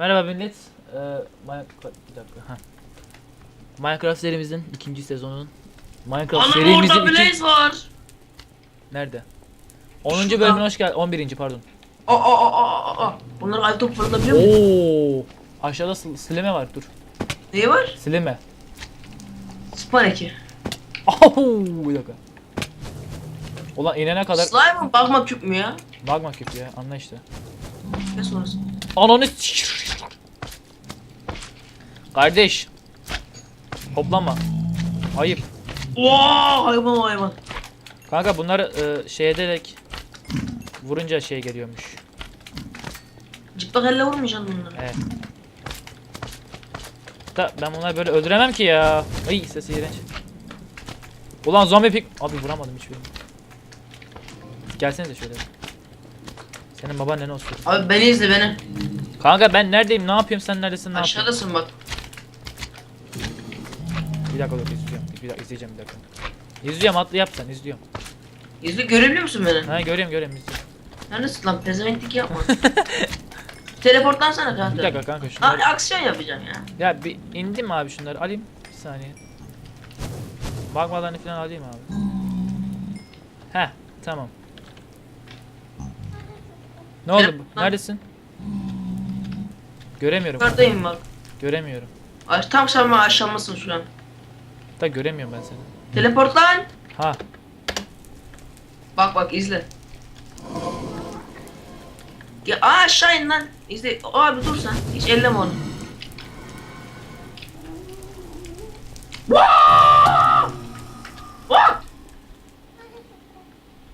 Merhaba millet. Ee, Minecraft bir dakika. Ha. Minecraft serimizin ikinci sezonunun Minecraft Anam serimizin orada iki... Blaze var. Nerede? 10. Şurada. bölümüne hoş geldin. 11. pardon. Aa aa aa aa, aa. Bunları ay top fırlatabiliyor muyum? Oo! Aşağıda sil- sileme var. Dur. Neyi var? Sileme. Spaneki. Oh! Bir dakika. Ulan inene kadar Slime mı? Bakma küp mü ya? bakma kötü ya. Anla işte. Ne sonrası? Ananı Kardeş. Hoplama. Ayıp. Vaa hayvan hayvan. Kanka bunları e, şey ederek vurunca şey geliyormuş. Cıplak elle vurmayacaksın bunları. Evet. Da ben bunları böyle öldüremem ki ya. Ay sesi iğrenç. Ulan zombi pik... Abi vuramadım hiçbirini. Gelsene de şöyle. Senin baban ne olsun. Abi beni izle beni. Kanka ben neredeyim? Ne yapıyorum? Sen neredesin? Ne yapıyorsun? Aşağıdasın bak. Dakika dur izliyorum. Bir dakika izleyeceğim bir dakika. İzliyorum atlı yap sen izliyorum. İzle görebiliyor musun beni? Ha görüyorum görüyorum izliyorum. Neredesin lan pezevenklik yapma. Teleportlansana kanka. Bir dakika kanka şunları. aksiyon yapacaksın ya. Ya bir indim abi şunları alayım. Bir saniye. Bakmadan falan alayım abi. Heh tamam. Ne oldu? Telefon- bu? Neredesin? Göremiyorum. Yukarıdayım bak. Göremiyorum. Ay, tam sen bana aşağımasın şu an. Da göremiyorum ben seni. Teleportlan. Ha. Bak bak izle. Ya aa, aşağı in lan. İzle. Abi dur sen. Hiç elleme onu.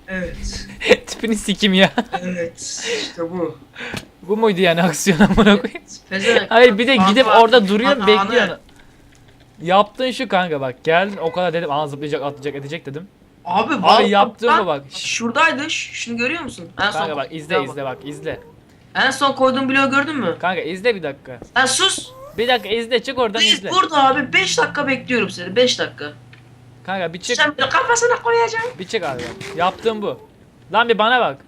Evet. Tipini sikim ya. Evet. İşte bu. Bu muydu yani aksiyon amına koyayım? Pezevenk. Hayır bir de gidip orada duruyor bekliyor. Yaptığın şu kanka bak geldin o kadar dedim aa zıplayacak atlayacak edecek dedim. Abi, Abi yaptığıma bak. Şuradaydı. ş- Şunu görüyor musun? En son Kanka bak izle izle bak izle. En son koyduğum bloğu gördün mü? Kanka izle bir dakika. Lan sus. Bir dakika izle çık oradan Biz izle. burada abi 5 dakika bekliyorum seni 5 dakika. Kanka bir çık. Sen bir kafasına koyacaksın. Bir çık abi. Yaptığım bu. Lan bir bana bak.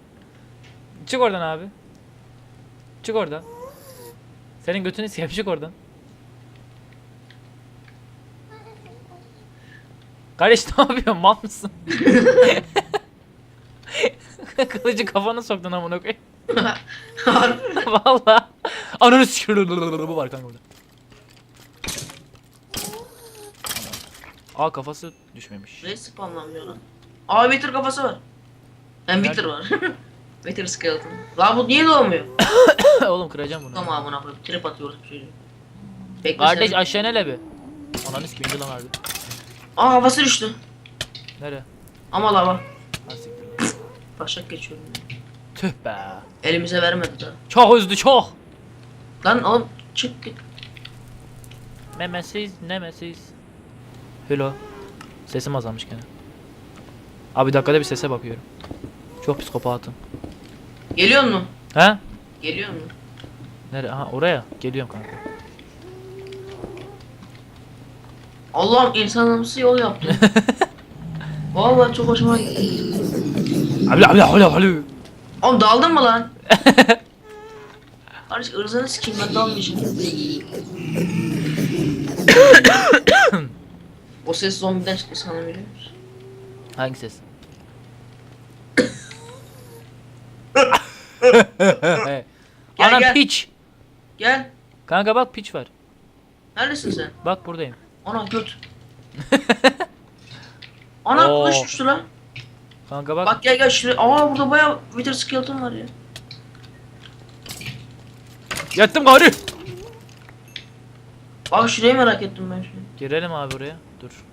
Çık oradan abi. Çık oradan. Senin götünü sikeyim çık oradan. Kardeş ne yapıyorsun mal mısın? Kılıcı kafana soktun amına koyayım. Valla. Ananı sikiyorum. Bu var kanka burada. Aa kafası düşmemiş. Ne spamlanmıyor lan? Aa Wither kafası var. Hem? Wither var. Wither skeleton. Lan bu niye doğmuyor? Oğlum kıracağım bunu. Tamam amına koyayım. Trip atıyoruz bir şey. Bekle Kardeş aşağı nele bir. Ananı sikeyim lan harbi. Aa havası düştü. Nere? Ama lava. Ha siktir. Başak geçiyorum. Tüh be. Elimize vermedi daha. Çok üzdü çok. Lan oğlum çık git. Memesiz nemesiz. Hello. Sesim azalmış gene. Abi dakikada bir sese bakıyorum. Çok psikopatım. Geliyor mu? He? Geliyor mu? Nere? Aha oraya. Geliyorum kanka. Allah'ım insanımsı yol yaptı. Vallahi çok hoşuma gitti. Abi abi abi abi. Oğlum daldın mı lan? Kardeş ırzını sikeyim ben dalmayacağım. o ses zombiden çıktı sana biliyor musun? Hangi ses? Gel, Anam gel. piç. Gel. Kanka bak piç var. Neredesin sen? Bak buradayım. Ana göt. Ana Oo. kılıç düştü lan. Kanka bak. Bak gel gel şuraya. Aa burada bayağı Wither skeleton var ya. Yattım gari. Bak şurayı merak ettim ben şimdi. Girelim abi oraya. Dur.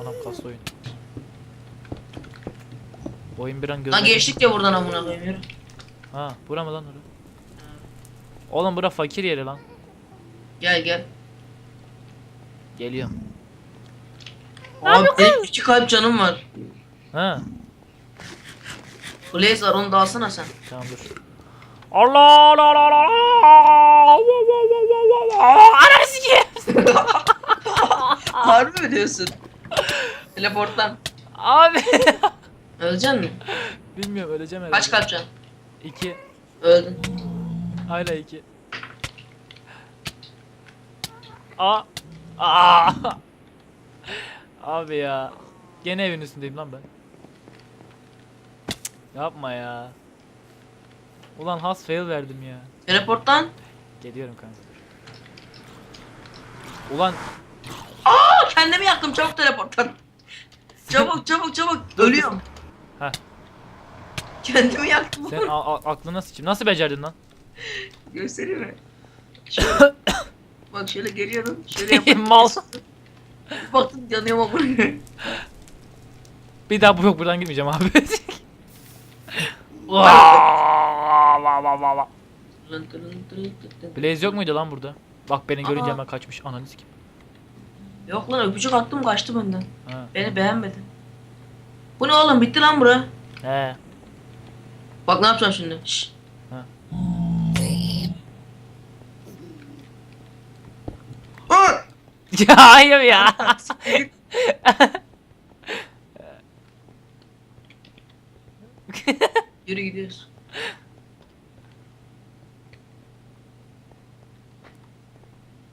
Anam kas oyun. Oyun bir an gözüme... Lan geçtik ya buradan amına koyayım yürü. Ha bura mı lan ora? Oğlum bura fakir yeri lan. Gel gel. Geliyorum. Abi benim iki kalp canım var. Ha Blaze var onu da alsana sen. tamam dur. Allah Allah Allah Allah Ananı sikeyim. Harbi mi diyorsun? Teleporttan. Abi. Öleceksin mi? Bilmiyorum öleceğim herhalde. Kaç kalp can? İki. Öldün. Hala iki. Aa. Aa. Abi ya. Gene evin üstündeyim lan ben. Yapma ya. Ulan has fail verdim ya. Teleporttan. Geliyorum kanka. Ulan Aa kendimi yaktım çabuk teleporttan. Çabuk çabuk çabuk. Ölüyorum. Heh. Kendimi yaktım. sen a- a- aklına sıçayım. Nasıl becerdin lan? Göstereyim mi? Bak şöyle geliyorum. Şöyle yapıyorum. Mal. Baktım yanıyorum ama. Bir daha bu yok buradan gitmeyeceğim abi. Vaa, vaa, vaa, vaa, vaa. Blaze yok muydu lan burada? Bak beni görünce Aa. hemen kaçmış. Ananı sikeyim. Yok lan öpücük attım kaçtı benden. Ha. Beni beğenmedi. Bu ne oğlum bitti lan bura. He. Bak ne yapacağım şimdi. Şşş. Ya hayır ya. Yürü gidiyoruz.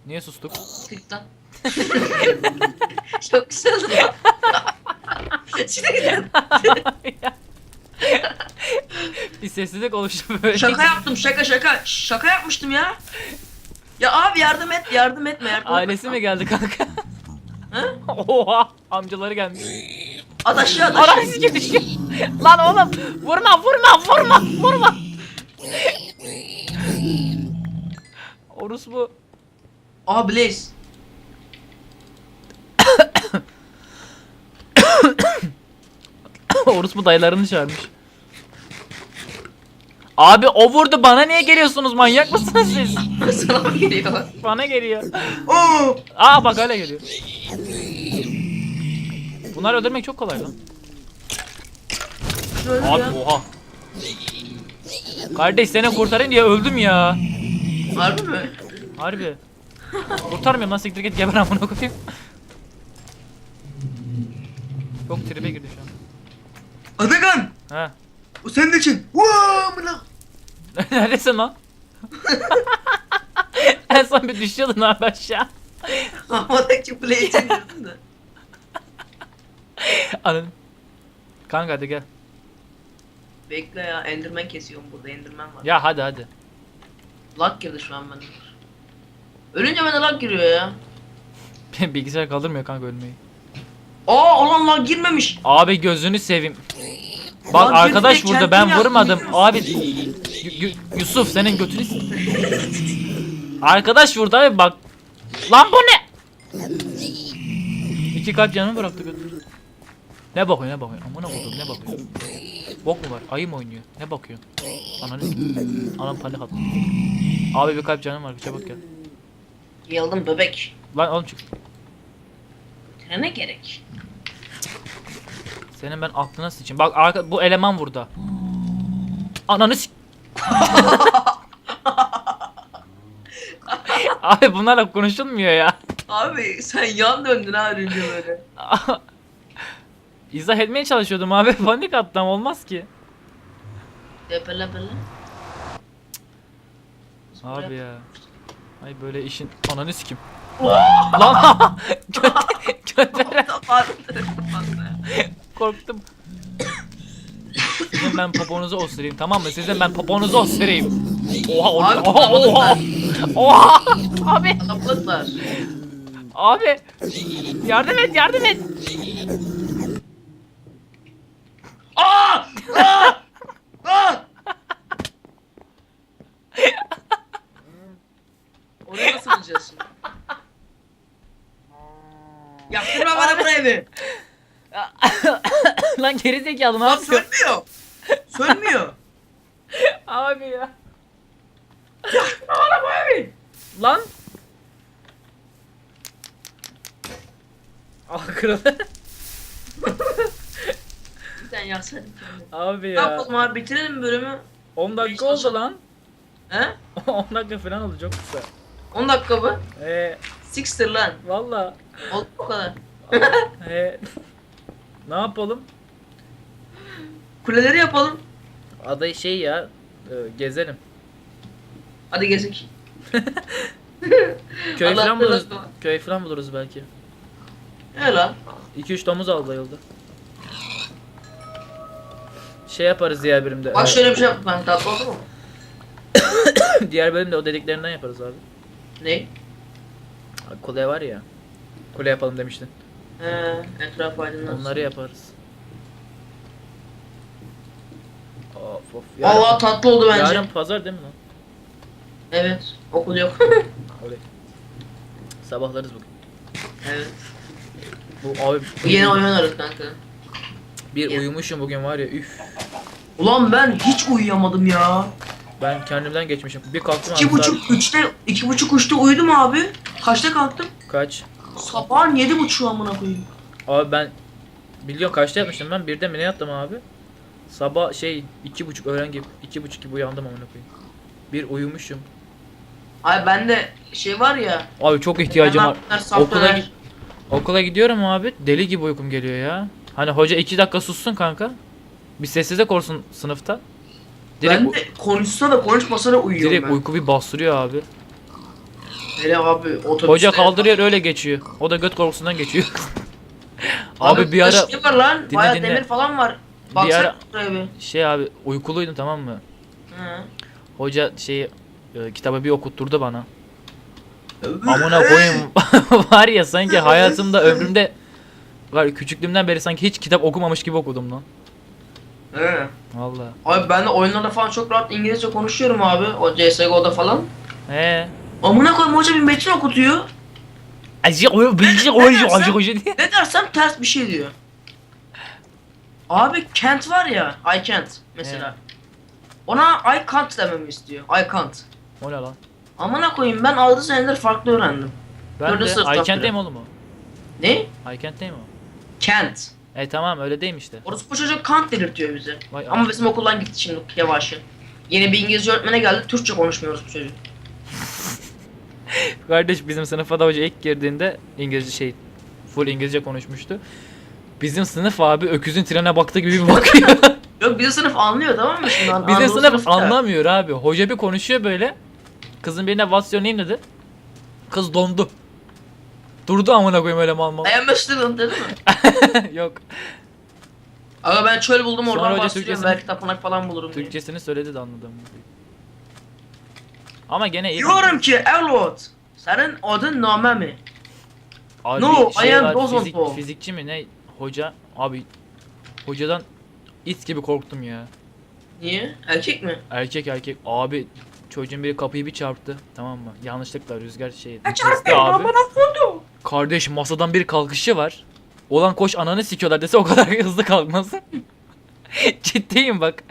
Niye sustuk? Tıktan. Çok güzel. Şimdi gidelim. bir sessizlik oluştu böyle. Şaka yaptım şaka şaka. Şaka yapmıştım ya. Ya abi yardım et yardım etme yardım Ailesi mi geldi kanka? Hı? Oha amcaları gelmiş. At aşağı at aşağı. düşüyor. Lan oğlum vurma vurma vurma vurma. Orus bu. Aa Blaze. Orus bu dayılarını çağırmış. Abi o vurdu bana niye geliyorsunuz manyak mısınız siz? Sana mı geliyor? Bana geliyor. Oo. Aa bak hala geliyor. Bunları öldürmek çok kolay lan. Abi ya. oha. Kardeş seni kurtarayım diye öldüm ya. Harbi mi? Harbi. Kurtarmıyorum lan siktir git geber amına koyayım. Çok tribe girdi şu an. Atakan. Ha. O senin için. Vaa mına. Neredesin lan? en son bir düşüyordun abi aşağı. Havadaki Blaze'e girdim de. Anladın. Kanka hadi gel. Bekle ya Enderman kesiyorum burada Enderman var. Ya hadi hadi. Lag girdi şu an bende. Ölünce bende lag giriyor ya. Bilgisayar kaldırmıyor kanka ölmeyi. Aa olan lag girmemiş. Abi gözünü seveyim. Bak Lan arkadaş kendin ben vurmadım. Abi Yu- Yu- Yusuf senin götünü s- Arkadaş vurdu abi bak. Lan bu ne? İki kalp canımı bıraktı götür. Ne bakıyor ne bakıyor? Amına koydum ne bakıyor? Bok mu var? Ayı mı oynuyor? Ne bakıyor? Ananı s- Anam panik attı. Abi bir kalp canım var çabuk gel. Yıldım bebek. Lan oğlum çık. Ne gerek? Senin ben aklına sıçayım. Bak arka, bu eleman burada. Ananı s- Abi bunlarla konuşulmuyor ya. Abi sen yan döndün ha önce böyle. İzah etmeye çalışıyordum abi. Panik attım olmaz ki. Depele pele. Abi ya. Ay böyle işin ananı sikim. Lan göt göt korktum. Sizin ben poponuzu osturayım tamam mı? Sizin ben poponuzu osturayım. Oha oha Abi, oha oha. Oha abi Kalabalıklar. abi yardım et yardım et. Aa! Aa! Aa! Oraya nasıl bulacağız şimdi? Yaptırma bana burayı bir. Lan geri zekalı ne Lan yapıyorsun? sönmüyor. Sönmüyor. Abi ya. Burayı bir. Lan. Ah kırıldı. Bir tane yaksaydım kendimi. Abi Ne ya. yapalım abi bitirelim bölümü. 10 dakika oldu lan. He? 10 dakika falan oldu çok kısa. 10 dakika mı? Eee Sixter lan. valla. Oldu o kadar. Eee ne yapalım? Kuleleri yapalım. Adayı şey ya e, gezelim. Hadi gezek. Köy Allah falan buluruz. belanı. Köy falan buluruz belki. He lan. 2-3 domuz aldı yolda. Şey yaparız diğer bölümde. Bak şöyle bir şey yaptım ben tatlı oldu mu? diğer bölümde o dediklerinden yaparız abi. Ne? Kule var ya. Kule yapalım demiştin. He, etraf aydınlansın. Onları yaparız. Of of. Allah tatlı oldu bence. Yarın pazar değil mi lan? Evet. Okul yok. Oley. Sabahlarız bugün. evet. Bu abi Bu yeni oyun oynarız kanka. bir uyumuşum bugün var ya üf. Ulan ben hiç uyuyamadım ya. Ben kendimden geçmişim. Bir kalktım İki abi buçuk, üçte, iki buçuk, üçte uyudum abi. Kaçta kalktım? saat kaç? Sabahın yedi buçuğu amına koyayım. Abi ben biliyorum kaçta yatmıştım ben? Birde mi ne yattım abi? Sabah şey iki buçuk öğlen gibi iki buçuk gibi uyandım amına koyayım. Bir uyumuşum. Ay bende şey var ya. Abi çok ihtiyacım var. Okula Okula gidiyorum abi. Deli gibi uykum geliyor ya. Hani hoca iki dakika sussun kanka. Bir sessizlik olsun sınıfta. Direkt, Ben de konuşsa da konuşmasa da uyuyorum direkt ben. uyku bir bastırıyor abi. Hele abi otobüste. Hoca kaldırıyor öyle geçiyor. O da göt korkusundan geçiyor. abi bir ara Şey var lan. Dinle, bayağı dinle. demir falan var. Bir Baksana ara- buraya bir. şey abi uykuluydum tamam mı? Hı. Hoca şeyi e, kitabı bir okutturdu bana. Amına koyayım var ya sanki hayatımda ömrümde var küçüklüğümden beri sanki hiç kitap okumamış gibi okudum lan. He. Vallahi. Abi ben de oyunlarda falan çok rahat İngilizce konuşuyorum abi. O CSGO'da falan. He. Amına koyayım hoca bir metin okutuyor. Acı o bilgi o acı acı diye. Ne dersem ters bir şey diyor. Abi Kent var ya, I can't mesela. Ona I can't dememi istiyor. I can't. O ne lan? Amına koyayım ben 6 senedir farklı öğrendim. Ben Dördüncü de sınıftan Aykent'teyim beri. oğlum o. Ne? Aykent'teyim o. Kent. E tamam öyle değil mi işte. Orası bu çocuk Kant delirtiyor bize. Vay Ama bizim okuldan gitti şimdi yavaş. Yeni bir İngilizce öğretmene geldi. Türkçe konuşmuyoruz bu çocuk. Kardeş bizim sınıfa da hoca ilk girdiğinde İngilizce şey full İngilizce konuşmuştu. Bizim sınıf abi öküzün trene baktığı gibi bir bakıyor. Yok bizim sınıf anlıyor tamam mı şimdi? An- Bizim Anadolu sınıf sınıfta. anlamıyor abi. Hoca bir konuşuyor böyle. Kızın birine what's your name dedi. Kız dondu. Durdu amına koyayım öyle mal mal. I am a student dedi mi? Yok. Aga ben çöl buldum Sonra oradan hoca bahsediyorum. Türkçesini- Belki tapınak falan bulurum diye. Türkçesini söyledi de anladım. Ama gene. Diyorum ki evlat. Senin adın Name mi? Abi No, şey I am var, fizik, fizikçi mi ne? Hoca abi hocadan it gibi korktum ya. Niye? Erkek mi? Erkek erkek abi çocuğun biri kapıyı bir çarptı tamam mı? Yanlışlıkla rüzgar şey Kaçar kesti abi. amına koydum. Kardeş masadan bir kalkışı var. Olan koş ananı sikiyorlar dese o kadar hızlı kalkmasın. Ciddiyim bak.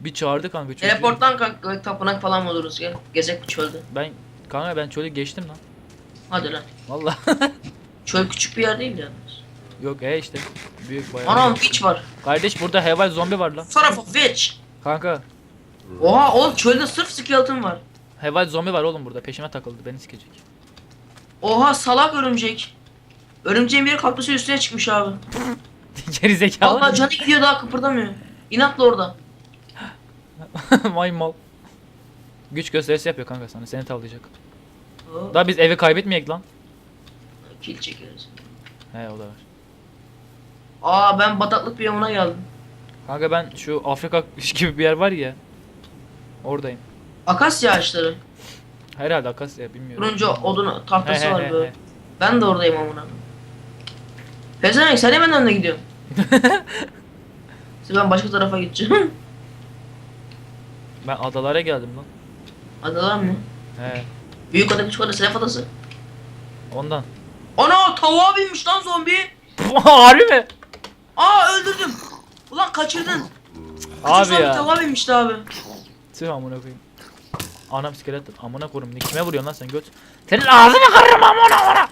Bir çağırdı kanka çocuğu. Teleporttan kanka tapınak falan buluruz gel. Gezek bu çölde. Ben kanka ben çölü geçtim lan. Hadi lan. Vallahi Çöl küçük bir yer değil ya. yok e işte büyük bayağı. Anam witch var. Kardeş burada heval zombi var lan. A witch. Kanka Oha oğlum çölde sırf skeleton var. heval zombi var oğlum burada peşime takıldı beni sikecek. Oha salak örümcek. Örümceğin biri kaktüsün üstüne çıkmış abi. Geri zekalı. Allah canı gidiyor daha kıpırdamıyor. İnatla orada. Vay mal. Güç gösterisi yapıyor kanka sana seni tavlayacak. Oo, Daha biz evi kaybetmeyek lan. Kill çekeriz. He o da var. Aa ben bataklık bir yamuna geldim. Kanka ben şu Afrika gibi bir yer var ya. Oradayım. Akasya ağaçları. Herhalde Akasya bilmiyorum. Turuncu odun tahtası he, var he, böyle. he. Ben de oradayım amına. Pezevenk sen benden de gidiyorsun. Ben başka tarafa gideceğim. Ben adalara geldim lan. Adalar mı? He. Büyük ada küçük ada Selef adası. Ondan. Ana tavuğa binmiş lan zombi. Harbi mi? Aa öldürdüm. Ulan kaçırdın. Abi zombi ya. tavuğa binmişti abi. Tüh amına koyayım. Anam iskelet amına koyayım. Ne kime vuruyorsun lan sen göt? Senin ağzını kırarım amına amına.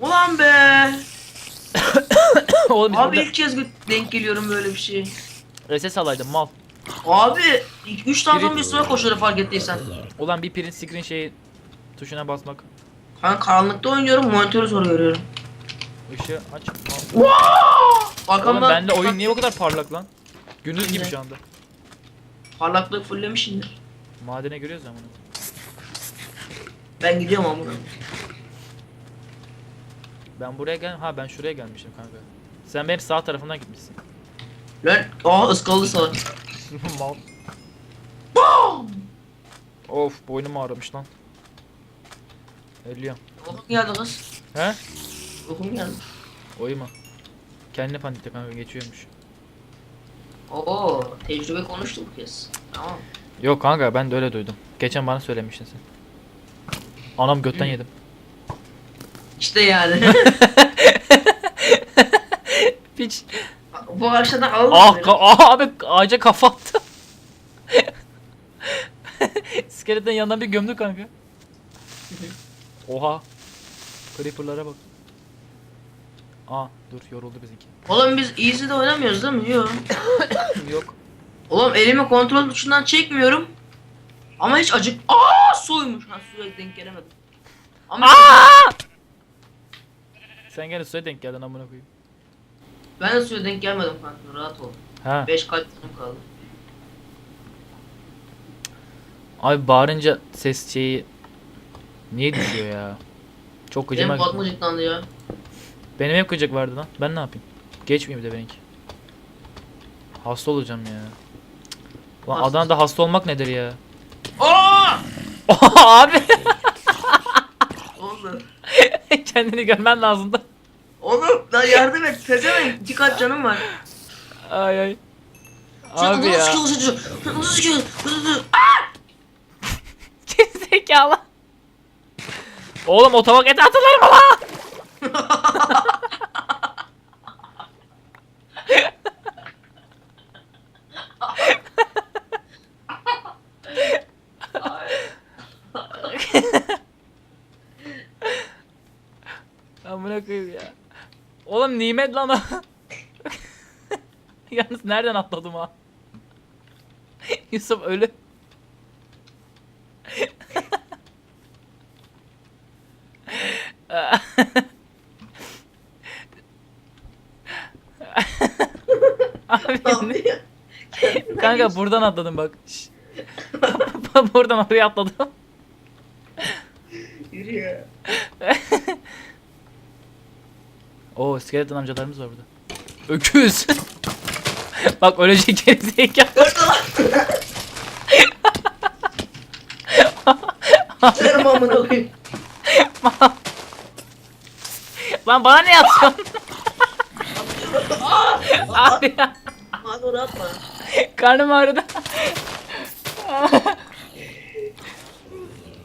Ulan be. Oğlum biz Abi burada ilk kez denk geliyorum böyle bir şey. SS alaydım mal. Abi 3 tane zombi üstüne koşuyor fark ettiysen. Ulan bir print screen şeyi tuşuna basmak. Ben karanlıkta oynuyorum monitörü zor görüyorum. Işığı aç. Oğlum Arkamdan bende oyun niye bu kadar parlak lan? Gündüz gibi şu anda. Parlaklığı fulllemişindir. Madene görüyoruz ya bunu. Ben gidiyorum amına. Ben buraya gel. Ha ben şuraya gelmişim kanka. Sen benim sağ tarafımdan gitmişsin. Lan aa ıskalı sağ. Mal. of boynum ağrımış lan. Ölüyorum. Okum geldi kız. He? Okum geldi. Uyuma. Kendine panikle kanka geçiyormuş. Oo tecrübe konuştu bu kez. Tamam. Yok kanka ben de öyle duydum. Geçen bana söylemiştin sen. Anam götten yedim. İşte yani. Piç. bu akşamdan alalım. Ah, ka- ah abi ağaca kafa attı. İskeletten yandan bir gömdü kanka. Oha. Creeper'lara bak. Aa dur yoruldu bizimki. Oğlum biz easy'de oynamıyoruz değil mi? Yok. Yok. Oğlum elimi kontrol tuşundan çekmiyorum. Ama hiç acık... Aa suymuş. Ha suya denk gelemedim. Ama Aa! Sen gene suya denk geldin amına koyayım. ben de suya denk gelmedim kanka. Rahat ol. Ha. 5 kalp kaldı. Abi bağırınca ses şeyi niye düşüyor ya? Çok Benim gıcıma kulakım acıklandı ya. Benim hep gıcık vardı lan. Ben ne yapayım? Geçmeyeyim de benimki. Hasta olacağım ya. Lan Hasta. Adana'da hasta olmak nedir ya? Aa! abi Oldu. kendini görmen lazımdı. Oğlum lan yardım et. Pezevenk. İki kalp canım var. Ay ay. Abi ya. Nasıl sıkıyor? Nasıl sıkıyor? Nasıl sıkıyor? Gerizekalı. Oğlum o tabak eti atılır mı lan? Amına koyayım ya. Oğlum nimet lan o. Yalnız nereden atladım ha? Yusuf ölü. Abi Abi ya. Kanka buradan atladım bak. Şş. buradan oraya atladım. Yürü ya. Oo skeleton amcalarımız var burada. Öküz. bak ölecek gerizekalı. Serum amına koyayım. Lan bana ne atıyorsun? Abi ya. Oraya atma. Karnım ağrıdı.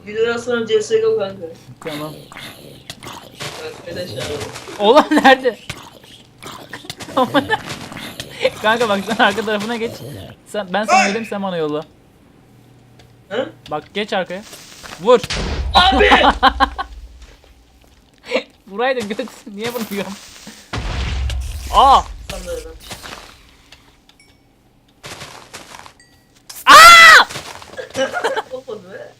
Videodan sonra CSGO kanka. tamam. Arkadaşlar. Oğlum nerede? Kanka bak sen arka tarafına geç. Sen ben sana vereyim sen bana yolla. Hı? Bak geç arkaya. Vur. Abi! Vuraydın göt. Niye vuruyorum? Aa! Sanırım. Olmadı be.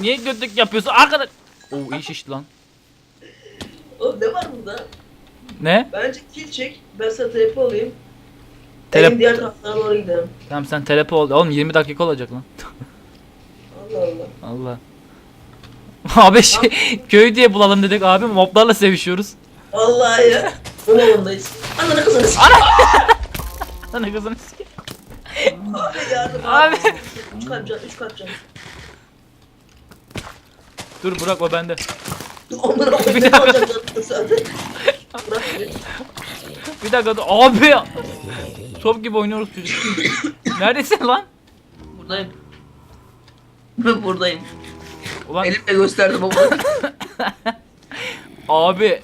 Niye götlük yapıyorsun arkadaş? Oo iyi şişti lan. Oğlum ne var burada? Ne? Bence kill çek. Ben sana tepe olayım. Telep- Benim diğer taraflara doğru gidelim. Tamam sen telepo ol. Oğlum 20 dakika olacak lan. Allah Allah. Allah. Abi şey köy diye bulalım dedik abi moblarla sevişiyoruz. Vallahi ya. Bu malındayız. Ananı kızını s***. Sana kızını s- Abi yardım Abi. 3 kalp can, 3 kalp can. Dur Burak o bende. Onlara Bir koyayım ne dakika. olacak zaten. Bırak beni. Bir dakika dur. Abi. Top gibi oynuyoruz çocuk. Neredesin lan? Buradayım. Ben buradayım. Ulan Elimle gösterdim ama. abi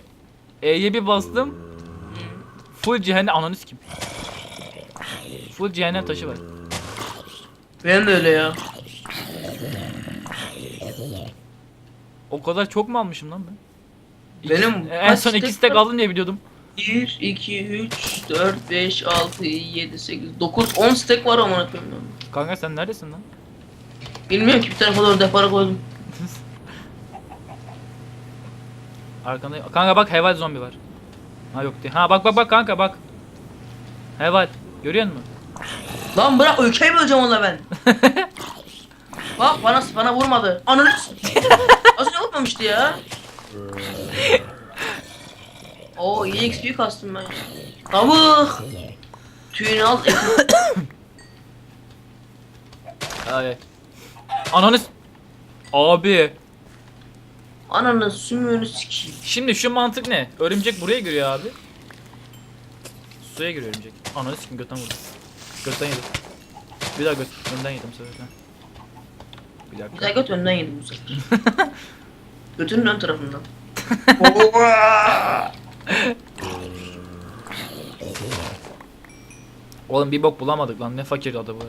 E'ye bir bastım. Full cehennem ananı kim? Full cehennem taşı var. Benim de öyle ya. O kadar çok mu almışım lan ben? Benim İkisi- en son iki stack aldım diye biliyordum. 1, 2, 3, 4, 5, 6, 7, 8, 9, 10 stack var amına koyayım. ben. Kanka sen neredesin lan? Bilmiyorum ki bir tarafa doğru depara koydum. Arkanda. Kanka bak heval zombi var. Ha yok değil. Ha bak bak bak kanka bak. Heval. Görüyor musun? Lan bırak ülkeyi böleceğim onunla ben. Bak bana bana vurmadı. Ananı Az önce vurmamıştı ya. Oo iyi XP kastım ben. Tavuk. Tüyünü al. Ay. Ananı s- Abi. Ananı sümüğünü sikeyim. Şimdi şu mantık ne? Örümcek buraya giriyor abi. Suya giriyor örümcek. Ananı sikim götten vurdu. Götten yedim. Bir daha göt. Önden yedim bu sefer. Bir dakika. göt önden yedim bu sefer. Götünün ön tarafından. Oğlum bir bok bulamadık lan. Ne fakir adı bu.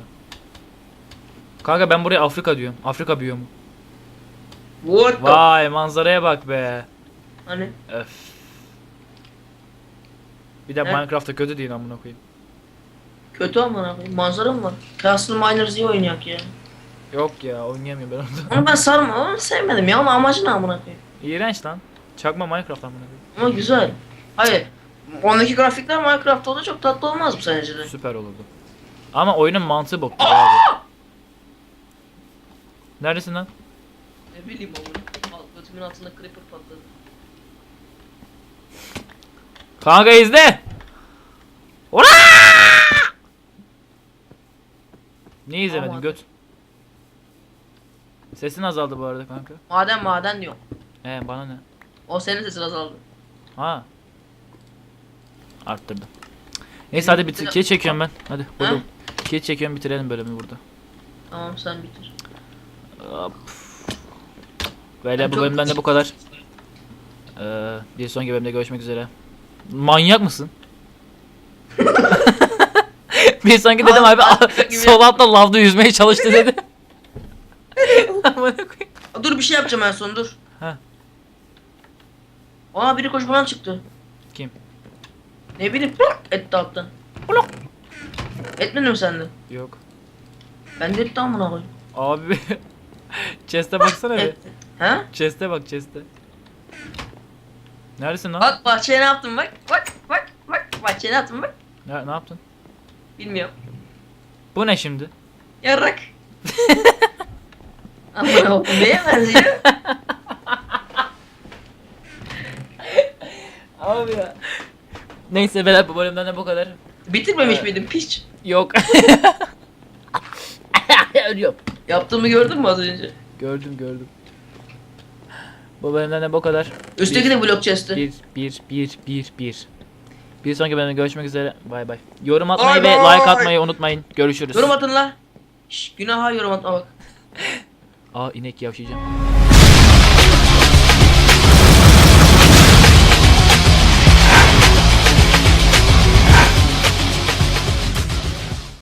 Kanka ben buraya Afrika diyorum. Afrika biyomu. What the? Vay manzaraya bak be. Hani Öf. Bir de Ne? Minecraft'ta kötü değil amına koyayım. Kötü ama koyayım. Manzara mı var? Castle Miners iyi oynayak ya. Yok ya oynayamıyorum ben onu. Onu ben sarma, onu sevmedim ya ama amacı ne amına koyayım. İğrenç lan. Çakma Minecraft amına koyayım. Ama güzel. Hayır. Ondaki grafikler Minecraft'ta olsa çok tatlı olmaz mı sence de? Süper olurdu. Ama oyunun mantığı bok abi. Neredesin lan? Ne bileyim amına. Götümün altında creeper patladı. Kanka izle. Ora! Ne izlemedin Aman. göt? Sesin azaldı bu arada kanka. Maden maden diyor. Ee bana ne? O senin sesin azaldı. Ha. Arttırdım. Neyse hadi bitir. Kill çekiyorum ben. Hadi bakalım. Kill çekiyorum bitirelim bölümü burada. Tamam sen bitir. Hop. Böyle bu çok- bölümden de bu kadar. Ee, bir sonraki bölümde görüşmek üzere. Manyak mısın? bir sonraki dedim abi gibi. sol altta lavda yüzmeye çalıştı dedi. Dur bir şey yapacağım en son dur. Ha. Aa biri koşmadan çıktı. Kim? Ne bileyim plak etti alttan. Plak. Etmedin mi sen de? Yok. Ben de etti amına koyayım. Abi chest'e baksana bir. Ha? Chest'e bak chest'e. Neredesin lan? Bak bahçeye ne yaptım bak. Bak bak bak. Bahçeye ne yaptım bak. Ne, ne yaptın? Bilmiyorum. Bu ne şimdi? Yarrak. Amına koyayım neye benziyor? Abi ya. Neyse beyler bu bölümden de bu kadar. Bitirmemiş Evet. miydim piç? Yok. Ölüyorum. Yaptığımı gördün mü az önce? Gördüm gördüm. Bu bölümden de bu kadar. Üstteki de blok chest'i. Bir, bir, bir, bir, bir. Bir sonraki bölümde görüşmek üzere. Bay bay. Yorum atmayı Bay ve bay. like atmayı unutmayın. Görüşürüz. Yorum atın la. Şş, günaha yorum atma bak. Aa inek yavşayacağım.